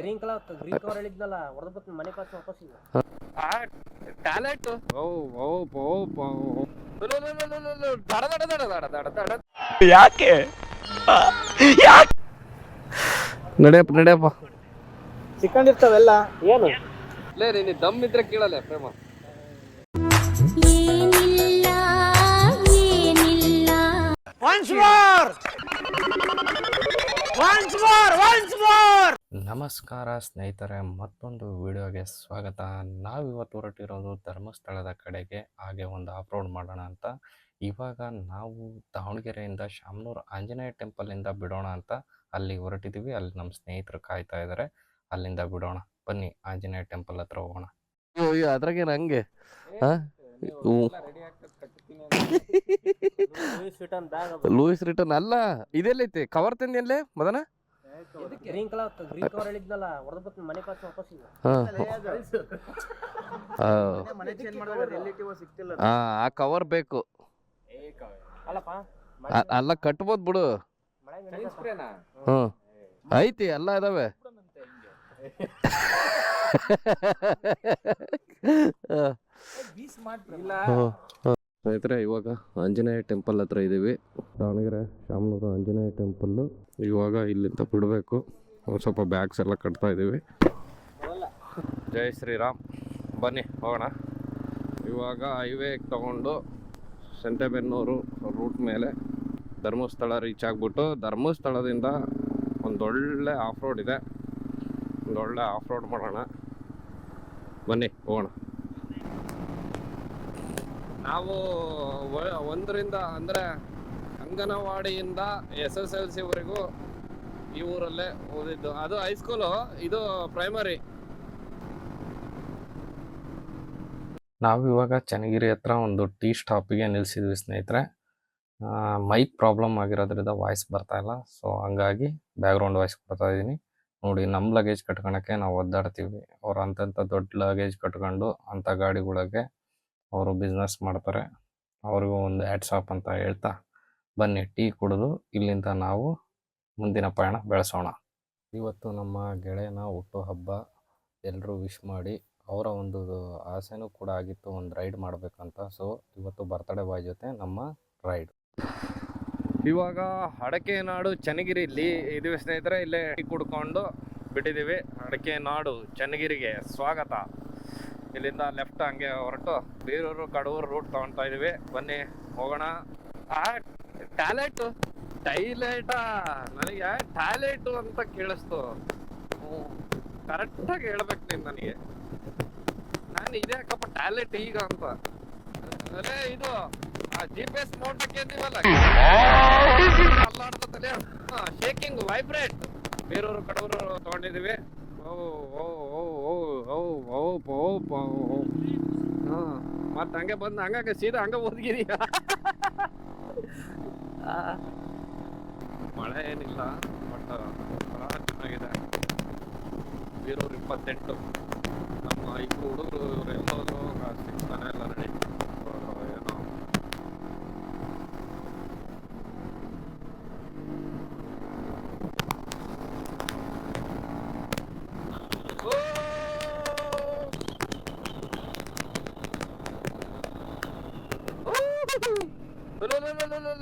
Green colour green cover ಹೇಳಿದ್ನಲ್ಲ ಹೊಡೆದು ಬರ್ತೀನಿ ಮನೆ ಪಾಸ್ ವಾಪಸ್ ಈಗ ಟ್ಯಾಲೆಂಟ್ ಓ ಓ ಓ ಓ. ದಡ ದಡ ದಡ ದಡ ದಡ ದಡ. ಯಾಕೆ? ನಡೆಯಪ್ಪ ನಡೆಯಪ್ಪ. ಸಿಕ್ಕಂಡಿರ್ತಾವೆಲ್ಲ ಏನು? ಲೇ ನೀನು ದಮ್ ಇದ್ರೆ ಕೇಳಲ್ಲ ಪ್ರೇಮ. ಏನಿಲ್ಲ ಏನಿಲ್ಲ. Once more once more once more ನಮಸ್ಕಾರ ಸ್ನೇಹಿತರೆ ಮತ್ತೊಂದು ವಿಡಿಯೋಗೆ ಸ್ವಾಗತ. ನಾವಿವತ್ತು ಹೊರಟಿರೋದು ಧರ್ಮಸ್ಥಳದ ಕಡೆಗೆ ಹಾಗೆ ಒಂದು ಅಪ್ಲೋಡ್ ಮಾಡೋಣ ಅಂತ. ಇವಾಗ ನಾವು ದಾವಣಗೆರೆಯಿಂದ ಶಾಮನೂರು ಆಂಜನೇಯ ಟೆಂಪಲಿಂದ ಬಿಡೋಣ ಅಂತ ಅಲ್ಲಿ ಹೊರಟಿದ್ದೀವಿ ಅಲ್ಲಿ ನಮ್ಮ ಸ್ನೇಹಿತರು ಕಾಯ್ತಾ ಇದ್ದಾರೆ ಅಲ್ಲಿಂದ ಬಿಡೋಣ. ಬನ್ನಿ ಆಂಜನೇಯ ಟೆಂಪಲ್ ಹತ್ರ ಹೋಗೋಣ. ಅಯ್ಯೋ ಸ್ವೀಟನ್ ಬ್ಯಾಗ್ ಲೂಯಿಸ್ ರಿಟರ್ನ್ ಅಲ್ಲ ಇದೆಲ್ಲೈತಿ? ಕವರ್ ತಂದಿಯಲ್ಲೇ ಮದನ? ಗ್ರೀನ್ ಕಲರ್ ಗ್ರೀನ್ ಕವರ್ ಹೇಳಿದ್ನಲ್ಲ ಹೊರದಕ್ಕೆ ಮನೆ ಕಾಸು ಮನೆ ಚೇಂಜ್ ರಿಲೇಟಿವ್ ಸಿಕ್ತಿಲ್ಲ ಆ ಕವರ್ ಬೇಕು. ಅಲ್ಲಪ್ಪ ಅಲ್ಲ ಕಟ್ಬೋದು ಬಿಡು. ಐತಿ ಎಲ್ಲ ಇದಾವೆ. ಇಲ್ಲ. ಹ್ಞೂ. ಸ್ನೇಹಿತರೆ, ಇವಾಗ ಆಂಜನೇಯ ಟೆಂಪಲ್ ಹತ್ರ ಇದ್ದೀವಿ ದಾವಣಗೆರೆ, ಶಾಮನೂರು ಆಂಜನೇಯ ಟೆಂಪಲ್ಲು ಇವಾಗ ಇಲ್ಲಿಂದ ಬಿಡಬೇಕು. ಒಂದು ಸ್ವಲ್ಪ ಬ್ಯಾಗ್ಸ್ ಎಲ್ಲ ಕಟ್ತಾ ಇದ್ದೀವಿ ಜೈ ಶ್ರೀರಾಮ್. ಬನ್ನಿ, ಹೋಗೋಣ. ಇವಾಗ ಹೈವೇ ತಗೊಂಡು ಸಂತೆಬೆನ್ನೂರು ರೂಟ್ ಮೇಲೆ ಧರ್ಮಸ್ಥಳ ರೀಚ್ ಆಗಿಬಿಟ್ಟು ಧರ್ಮಸ್ಥಳದಿಂದ ಒಂದೊಳ್ಳೆ ಆಫ್ ರೋಡ್ ಇದೆ. ಒಂದೊಳ್ಳೆ ಆಫ್ ರೋಡ್ ಮಾಡೋಣ. ಬನ್ನಿ, ಹೋಗೋಣ. ನಾವು ಒಂದರಿಂದ, ಅಂದರೆ ಅಂಗನವಾಡಿಯಿಂದ ಎಸ್ ಎಸ್ ಎಲ್ ಸಿವರೆಗೂ ಈ ಊರಲ್ಲೇ ಓದಿದ್ದು. ಅದು ಹೈಸ್ಕೂಲು ಇದು ಪ್ರೈಮರಿ ನಾವು ಇವಾಗ ಚನ್ನಗಿರಿ ಹತ್ರ ಒಂದು ಟೀ ಸ್ಟಾಪಿಗೆ ನಿಲ್ಸಿದ್ವಿ ಸ್ನೇಹಿತರೆ. ಮೈಕ್ ಪ್ರಾಬ್ಲಮ್ ಆಗಿರೋದ್ರಿಂದ ವಾಯ್ಸ್ ಬರ್ತಾ ಇಲ್ಲ. ಸೊ, ಹಂಗಾಗಿ ಬ್ಯಾಕ್ಗ್ರೌಂಡ್ ವಾಯ್ಸ್ ಕೊಡ್ತಾ ಇದ್ದೀನಿ ನೋಡಿ ನಮ್ಮ ಲಗೇಜ್ ಕಟ್ಕೊಳಕ್ಕೆ ನಾವು ಒದ್ದಾಡ್ತೀವಿ. ಅವ್ರು ಅಂತಂತ ದೊಡ್ಡ ಲಗೇಜ್ ಕಟ್ಕೊಂಡು ಅಂಥ ಗಾಡಿಗಳಿಗೆ ಅವರು ಬಿಸ್ನೆಸ್ ಮಾಡ್ತಾರೆ. ಅವ್ರಿಗೂ ಒಂದು ಆ್ಯಡ್ಸಾಪ್ ಅಂತ ಹೇಳ್ತಾ, ಬನ್ನಿ ಟೀ ಕುಡಿದು ಇಲ್ಲಿಂದ ನಾವು ಮುಂದಿನ ಪಯಣ ಬೆಳೆಸೋಣ. ಇವತ್ತು ನಮ್ಮ ಗೆಳೆಯನ ಹುಟ್ಟುಹಬ್ಬ ಎಲ್ಲರೂ ವಿಶ್ ಮಾಡಿ, ಅವರ ಒಂದು ಆಸೆನೂ ಕೂಡ ಆಗಿತ್ತು, ಒಂದು ರೈಡ್ ಮಾಡಬೇಕಂತ. ಸೊ ಇವತ್ತು ಬರ್ತಡೇ ಬಾಯ್ ಜೊತೆ ನಮ್ಮ ರೈಡ್ ಇವಾಗ ಅಡಕೆ ನಾಡು ಚನ್ನಗಿರಿಲಿ ಇದು ಸ್ನೇಹಿತರೆ, ಇಲ್ಲೇ ಟೀ ಕುಡ್ಕೊಂಡು ಬಿಟ್ಟಿದ್ದೀವಿ. ಅಡಕೆ ನಾಡು ಚನ್ನಗಿರಿಗೆ ಸ್ವಾಗತ. ಇಲ್ಲಿಂದ ಲೆಫ್ಟ್ ಹಂಗೆ ಹೊರಟು. ಬೀರೂರು, ಕಡೂರು ರೂಟ್ ತಗೊಂತಾ ಇದೀವಿ ಬನ್ನಿ, ಹೋಗೋಣ. ಆ ಟ್ಯಾಲೆಂಟು ಟೈಲೆಟಾ ನನಗೆ ಟ್ಯಾಲೆಂಟು ಅಂತ ಕೇಳಿಸ್ತು. ಕರೆಕ್ಟಾಗಿ ಹೇಳ್ಬೇಕು ನೀನು ನನಗೆ. ನಾನು ಇದೇ ಕಪ್ಪ ಟ್ಯಾಲೆಂಟ್ ಈಗ ಅಂತ? ಅದೇ ಇದು, ಆ ಜಿ ಪಿ ಎಸ್ ಮೌಂಟ್ ಹಾಕಿದ್ದೀವಲ್ಲ ಅಲ್ಲಾಡ್ತದೆ ಶೇಕಿಂಗ್ ವೈಬ್ರೇಟ್ ಬೇರೂರು, ಕಡೂರು ತಗೊಂಡಿದೀವಿ ಓ ಓ ಓ ಓ ಓ ಹಾ. ಮತ್ತೆ ಹಂಗೆ ಬಂದು ಹಂಗಾಗ ಸೀದಾ ಹಂಗೆ ಓದ್ಗಿರಿ. ಮಳೆ ಏನಿಲ್ಲ ಬಟ್ ಚೆನ್ನಾಗಿದೆ. ಬೀರೂರು ಇಪ್ಪತ್ತೆಂಟು. ನಮ್ಮ ಇಬ್ಬರು ಹುಡುಗರು ಇವ್ರು ಎಲ್ಲೋದ್ರು ಸಿಗ್ತಾನೆ ಇಲ್ಲ ರೆಡಿ ಏನೋ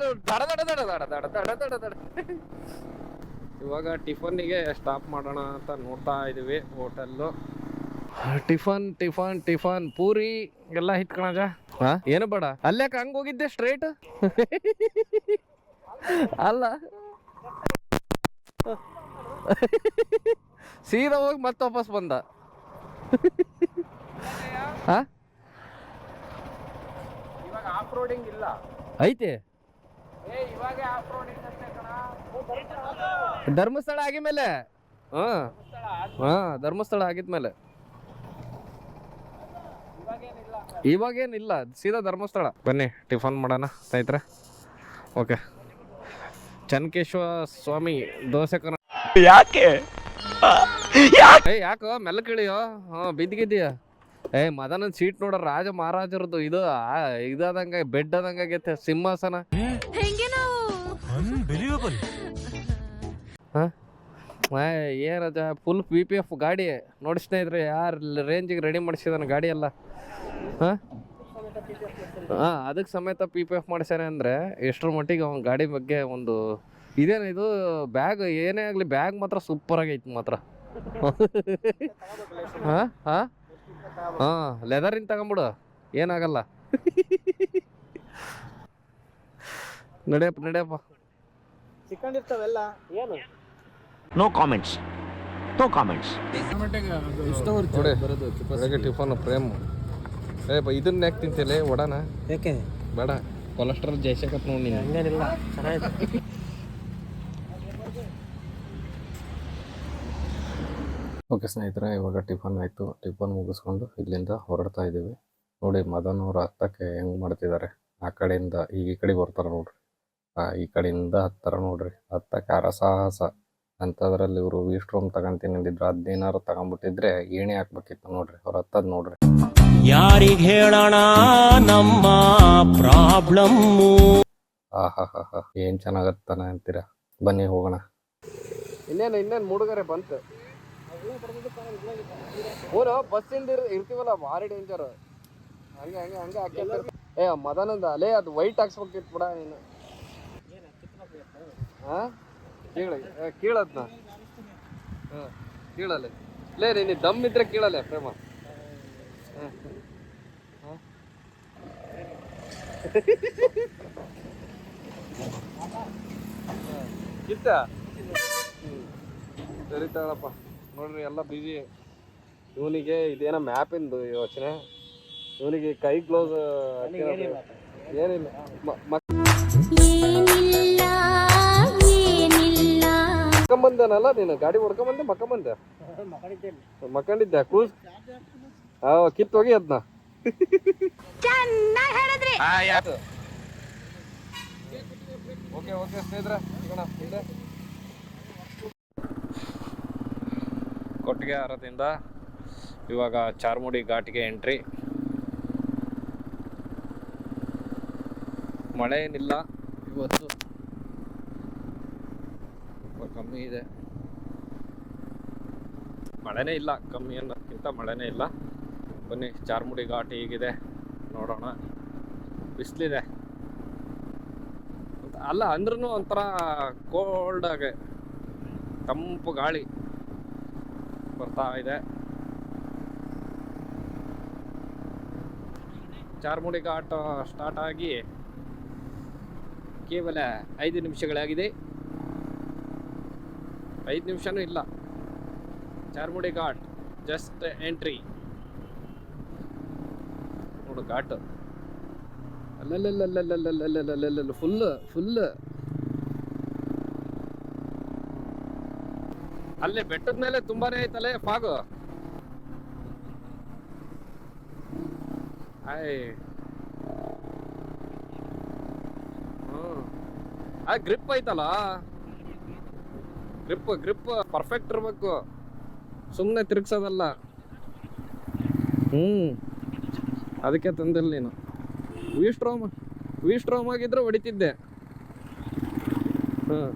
ದಡ ದಡ ದಡ ದಡ ದಡ ದಡ ದಡ ದಡ ಇವಾಗ ಟಿಫನ್ನಿಗೆ ಸ್ಟಾಪ್ ಮಾಡೋಣ ಅಂತ ನೋಡ್ತಾ ಇದೀವಿ hotel. Tiffin tiffin tiffin. Puri ಎಲ್ಲ ಹಿತ್ಕಣಜ ಹಾ? ಏನು ಬೇಡ. ಅಲ್ಯಾಕ ಹಂಗ ಹೋಗಿದ್ದೆ ಸ್ಟ್ರೇಟ್ ಅಲ್ಲ. ಸೀದಾ ಹೋಗಿ ಮತ್ತೆ ವಾಪಸ್ ಬಂದ. ಹಾ? ಇವಾಗ ಆಫ್ ರೋಡಿಂಗ್ ಇಲ್ಲ. ಐತೆ? ಧರ್ಮಸ್ಥಳ ಆಗಿದ್ಮೇಲೆ ಹಾ. ಹಾ ಧರ್ಮಸ್ಥಳ ಆಗಿದ್ಮೇಲೆ ಇವಾಗೇನಿಲ್ಲ ಸೀದಾ ಧರ್ಮಸ್ಥಳ. ಬನ್ನಿ ಟಿಫನ್ ಮಾಡೋಣ ಸ್ನೇಹಿತರೆ. ಓಕೆ. ಚನ್ಕೇಶ್ವರ ಸ್ವಾಮಿ ದೋಸೆ ಕನ ಯಾಕೆ? ಏ ಯಾಕೋ ಮೆಲ್ಲ ಕೇಳಿಯೋ? ಹಾ ಬಿದ್ದಿಗಿದ್ದೀಯ? ಏ ಮದನನ್ ಸೀಟ್ ನೋಡ ರಾಜ ಮಹಾರಾಜರದ್ದು ಇದು ಆ, ಇದಾದಂಗ ಬೆಡ್ ಆದಂಗ ಆಗೈತೆ ಸಿಂಹಾಸನ. ಹೆಂಗೆ ಹಾಂ? ಏನದ ಫುಲ್ ಪಿ ಪಿ ಎಫ್ ಗಾಡಿ. ನೋಡಿ ಸ್ನೇಹಿತರೆ, ಯಾರು ರೇಂಜಿಗೆ ರೆಡಿ ಮಾಡಿಸಿದಾನೆ ಗಾಡಿ ಎಲ್ಲ. ಹಾಂ? ಹಾಂ ಅದಕ್ಕೆ ಸಮೇತ ಪಿ ಪಿ ಎಫ್ ಮಾಡಿಸ್ಯಾನೆ ಅಂದರೆ ಎಷ್ಟರ ಮಟ್ಟಿಗೆ ಅವ್ನ ಗಾಡಿ ಬಗ್ಗೆ ಒಂದು ಇದೇನು ಇದು ಬ್ಯಾಗ್ ಏನೇ ಆಗಲಿ ಬ್ಯಾಗ್ ಮಾತ್ರ ಸೂಪರ್ ಆಗೈತಿ ಮಾತ್ರ. ಹಾಂ? ಹಾಂ? ಹಾಂ ಲೆದರಿಂದ ತಗೊಂಬಿಡು. ಏನಾಗಲ್ಲ ನಡೆಯಪ್ಪ ನಡೆಯಪ್ಪ. ಸಿಕ್ಕಂಡಿರ್ತಾವೆಲ್ಲ. ಏನು? No comments No comments. ನೋಡಿ ಬೆಳಗ್ಗೆ ಟಿಫನ್ ಪ್ರೇಮ್. ಏ ಬ ಇದನ್ನ ಯಾಕೆ ತಿಂತಿಲ್ಲ ವಡಾನ? ಯಾಕೆ? ಬೇಡ. ಕೊಲೆಸ್ಟ್ರಾಲ್ ಜೈಸಕತ್ ನೋಡಿ ನೀನು. ಹಂಗೇನಿಲ್ಲ. ಚೆನ್ನಾಗಿದೆ. ಓಕೆ ಸ್ನೇಹಿತರೆ ಇವಾಗ ಟಿಫನ್ ಆಯಿತು. ಟಿಫನ್ ಮುಗಿಸ್ಕೊಂಡು ಇಲ್ಲಿಂದ ಹೊರಡ್ತಾ ಇದ್ದೀವಿ. ನೋಡಿ ಮದನ್ ಅವ್ರು ಹತ್ತಕ್ಕೆ ಹೆಂಗೆ ಮಾಡ್ತಿದ್ದಾರೆ? ಆ ಕಡೆಯಿಂದ ಈಗ ಈ ಕಡೆ ಬರ್ತಾರೆ ನೋಡ್ರಿ. ಈ ಕಡೆಯಿಂದ ಹತ್ತಾರ ನೋಡ್ರಿ. ಹತ್ತಕ್ಕೆ ಅರಸಾಹಸ ಅಂಥದ್ರಲ್ಲಿ ಇವರು ವೀಸ್ಟ್ರೂಮ್ ತಗೊಂತೀನಿ ಅಂದಿದ್ರು ಅದೇನಾರು ತಗೊಂಡ್ಬಿಟ್ಟಿದ್ರೆ ಏಣಿ ಹಾಕ್ಬೇಕಿತ್ತು ನೋಡ್ರಿ. ಅವ್ರು ಹತ್ತದ್ ನೋಡ್ರಿ. ಯಾರಿಗೆ ಹೇಳೋಣ ನಮ್ಮ ಪ್ರಾಬ್ಲಮ್ಮು? ಆಹಾ ಹಾ ಹಾ ಏನು ಚೆನ್ನಾಗತ್ತಾನ ಅಂತೀರ? ಬನ್ನಿ ಹೋಗೋಣ. ಇನ್ನೇನು ಇನ್ನೇನು ಮುಡುಗರೆ ಬಂತು. ಊರು ಬಸ್ ಇಂದ ಇರ್ತೀವಲ್ಲ ಭಾರಿ ಡೇಂಜರ್ ಹಂಗೆ ಹಂಗೆ ಹಂಗೆ ಹಾಕಿ ಏ ಮದನಂದ ಅಲೇ ಅದು ವೈಟ್ ಹಾಕ್ಸ್ಬೇಕಿತ್ತು ಬಿಡ ನೀನು. ಹಾಂ? ಕೀಳ ಕೀಳದ್ನ ಹಾಂ ಕೀಳಲೆ ಲೇ ನೀನು ದಮ್ ಇದ್ರೆ ಕೀಳಲೆ ಪ್ರೇಮ. ಹಾಂ ಹಾಂ. ಕಿತ್ತ ಸರಿ ತಗೊಳಪ್ಪ ನೋಡ್ರಿ ಎಲ್ಲ ಬಿಜಿ ಇವನಿಗೆ ಇದೇನೋ ಮ್ಯಾಪಿಂದು ಯೋಚನೆ. ಇವನಿಗೆ ಕೈ ಕ್ಲೋಸ್ ಏನಿಲ್ಲ. ಮ- ಮ- ಏನಿಲ್ಲ ಮಕ್ಕಂಬಂದನಲ್ಲ ನೀನು? ಗಾಡಿ ಹೊಡ್ಕೊಂಬಂದೆ ಮಕ್ಕಂಬಂದೆ ಮಕ್ಕಂಡಿದ್ದೆ ಕ್ರೂಸ್ ಹಾ ಕಿತ್ ಹೋಗಿ ಅದನ್ನ ಓಕೆ ಓಕೆ ಸ್ನೇಹಿತರೆ ಸಿಗೋಣ ಇಲ್ಲೇ. ಕೊಟ್ಟಿಗೆ ಹಾರದಿಂದ ಇವಾಗ ಚಾರ್ಮುಡಿ ಘಾಟಿಗೆ ಎಂಟ್ರಿ. ಮಳೆ ಏನಿಲ್ಲ ಇವತ್ತು ಕಮ್ಮಿ ಇದೆ. ಮಳೆನೇ ಇಲ್ಲ, ಕಮ್ಮಿ ಅನ್ನೋದಕ್ಕಿಂತ ಮಳೆನೇ ಇಲ್ಲ. ಬನ್ನಿ ಚಾರ್ಮುಡಿ ಘಾಟ್ ಹೀಗಿದೆ, ನೋಡೋಣ. ಬಿಸಿಲಿದೆ. ಅಲ್ಲ ಅಂದ್ರೂ ಒಂಥರ ಕೋಲ್ಡ್ ಆಗಿ ತಂಪು ಗಾಳಿ ಬರ್ತಾ ಇದೆ. ಚಾರ್ಮುಡಿ ಘಾಟ್ ಸ್ಟಾರ್ಟ್ ಆಗಿ ಕೇವಲ ಐದು ನಿಮಿಷಗಳಾಗಿದೆ. ಐದು ನಿಮಿಷನೂ ಇಲ್ಲ. ಚಾರ್ಮುಡಿ ಘಾಟ್ ಜಸ್ಟ್ ಎಂಟ್ರಿ ನೋಡು ಘಾಟ್. ಅಲ್ಲಲ್ಲಲ್ಲಲ್ಲಲ್ಲಲ್ಲಲ್ಲಲ್ಲಲ್ಲ ಫುಲ್ ಫುಲ್ ಅಲ್ಲೇ ಬೆಟ್ಟದ ಮೇಲೆ ತುಂಬಾನೇ ಐತಲ್ಲೇ ಫಾಗು ಆಯ್ ಆ ಗ್ರಿಪ್ ಐತಲ್ಲ ಗ್ರಿಪ್ ಗ್ರಿಪ್ ಪರ್ಫೆಕ್ಟ್ ಇರಬೇಕು. ಸುಮ್ಮನೆ ತಿರುಗ್ಸೋದಲ್ಲ. ಹ್ಞೂ ಅದಕ್ಕೆ ತಂದಿಲ್ಲ ನೀನು. ವಿಸ್ಟ್ರೋಮ್ ವಿಸ್ಟ್ರೋಮ್ ಆಗಿದ್ರೆ ಹೊಡಿತಿದ್ದೆ. ಹಾಂ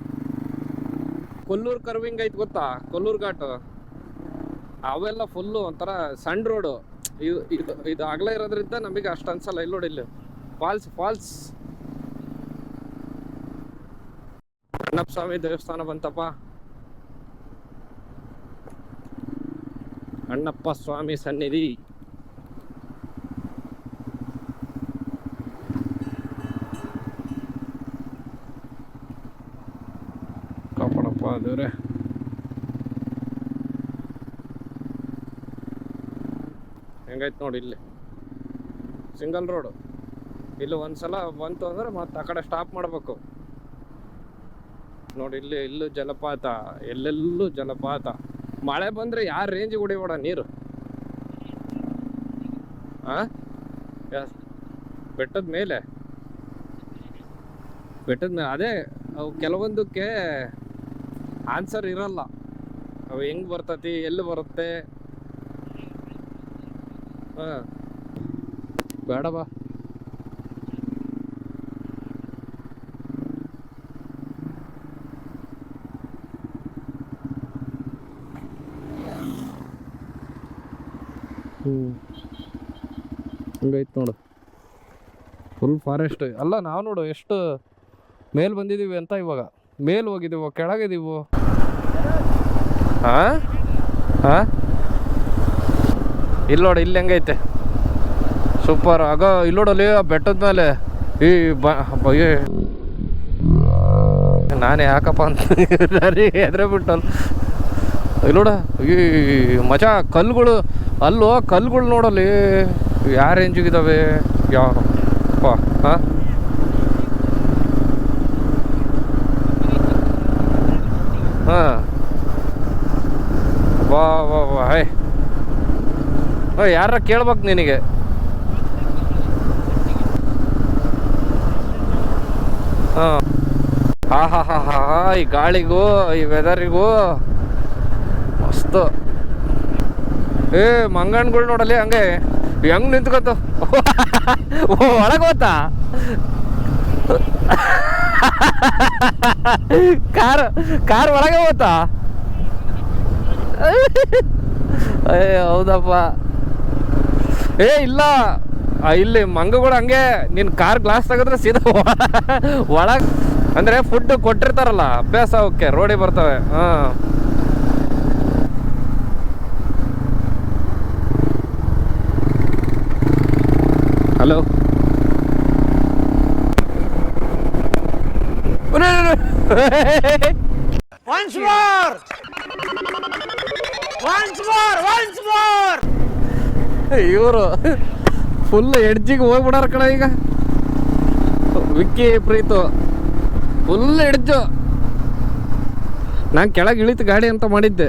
ಕೊಲ್ಲೂರು ಕರ್ವಿಂಗ್ ಐತೆ ಗೊತ್ತಾ? ಕೊಲ್ಲೂರು ಘಾಟು. ಅವೆಲ್ಲ ಫುಲ್ಲು ಒಂಥರ ಸಣ್ಣ ರೋಡು ಇದು ಇದು ಇದು ಅಗಲ ಇರೋದ್ರಿಂದ ನಮಗೆ ಅಷ್ಟು ಅನ್ಸಲ್ಲ. ಇಲ್ಲಿ ನೋಡಿ ಇಲ್ಲಿ. ಫಾಲ್ಸ್ ಫಾಲ್ಸ್ ಅಣ್ಣಪ್ಪ ಸ್ವಾಮಿ ದೇವಸ್ಥಾನ ಬಂತಪ್ಪ. ಅಣ್ಣಪ್ಪ ಸ್ವಾಮಿ ಸನ್ನಿಧಿ. ಕಾಪಾಡಪ್ಪ ದೇವ್ರೆ. ಹೆಂಗೈತೆ ನೋಡಿ ಇಲ್ಲಿ. Single road. ಇಲ್ಲಿ ಒಂದ್ಸಲ ಬಂತು ಅಂದ್ರೆ ಮತ್ತೆ ಆ ಕಡೆ ಸ್ಟಾಪ್ ಮಾಡಬೇಕು. ನೋಡಿ ಇಲ್ಲಿ ಇಲ್ಲೂ ಜಲಪಾತ, ಎಲ್ಲೆಲ್ಲೂ ಜಲಪಾತ. ಮಳೆ ಬಂದ್ರೆ ಯಾರ ರೇಂಜ್ ಹೊಡಿಬೇಡ ನೀರು? ಆ? ಬೆಟ್ಟದ ಮೇಲೆ? ಬೆಟ್ಟದ ಮೇಲೆ ಅದೇ, ಅವು ಕೆಲವೊಂದಕ್ಕೆ ಆನ್ಸರ್ ಇರಲ್ಲ. ಅವು ಹೆಂಗ್ ಬರ್ತತಿ, ಎಲ್ಲಿ ಬರುತ್ತೆ? ಹಾ. ಬೇಡ ಬಾ ಹ್ಞೂ ಹಂಗೈತೆ ನೋಡು. ಫುಲ್ ಫಾರೆಸ್ಟ್ ಅಲ್ಲ, ನಾವು ನೋಡು, ಎಷ್ಟು ಮೇಲ್ ಬಂದಿದ್ದೀವಿ ಅಂತ ಇವಾಗ. ಮೇಲ್ ಹೋಗಿದ್ದೀವೋ ಕೆಳಗಿದ್ದೀವೋ ಹಾಂ ಹಾಂ ಇಲ್ಲಿ ನೋಡು, ಇಲ್ಲಿ ಹೆಂಗೈತೆ? ಸೂಪರ್ ಆಗ ಇಲ್ಲಿ ನೋಡಲ್ಲಿ ಆ ಬೆಟ್ಟದ ಮೇಲೆ. ಈ ಬ ಬ- ಏ ನಾನು ಯಾಕಪ್ಪ ಅಂತ ಎದ್ರೆ ಬಿಟ್ಟಲ್ಲ ಇಲ್ಲಿ ನೋಡ, ಈ ಮಜಾ, ಕಲ್ಲುಗಳು ಅಲ್ಲೋ, ಕಲ್ಲುಗಳು ನೋಡಲಿ ಯಾವ ರೇಂಜಿಗಿದಾವೆ ಯಾವ ಹಾಂ? ಹಾಂ. ವಾ ವಾ ವಾ ಹೇ ಯಾರ ಕೇಳ್ಬೇಕು ನಿನಗೆ? ಹಾಂ. ಹಾ ಹಾ ಹಾ ಹಾ ಹಾ, ಈ ಗಾಳಿಗೂ, ಈ ವೆದರಿಗೂ ಮಸ್ತು. ಏ, ಮಂಗಣ್ಗಳು ನೋಡಲಿ ಹಂಗೆ. ಹೆಂಗ್ ನಿಂತ್ಕೊತು. ಒಳಗೆ ಹೋತಾ? ಕಾರ್ ಕಾರ್ ಒಳಗೆ ಹೋತಾ? ಏ, ಹೌದಪ್ಪ. ಏ, ಇಲ್ಲ. ಇಲ್ಲಿ ಮಂಗಗಳು ಹಂಗೆ, ನಿನ್ ಕಾರ್ ಗ್ಲಾಸ್ ತೆಗೆದ್ರೆ ಸೀದಾ ಒಳಗೆ, ಅಂದ್ರೆ ಫುಡ್ ಕೊಟ್ಟಿರ್ತಾರಲ್ಲ, ಅಭ್ಯಾಸ ಅವಕ್ಕೆ ರೋಡಿ ಬರ್ತವೆ. ಹಾ. Hello Once more! Once more! Once more! ಇವರು ಫುಲ್ ಎಡ್ಜಿಗೆ ಹೋಗ್ಬಿಡಾರ ಕಣ ಈಗ ವಿಕ್ಕಿ ಪ್ರೀತು ಫುಲ್ ಎಡ್ಜು ನಾನು ಕೆಳಗೆ ಇಳಿತು ಗಾಡಿ ಅಂತ ಮಾಡಿದ್ದೆ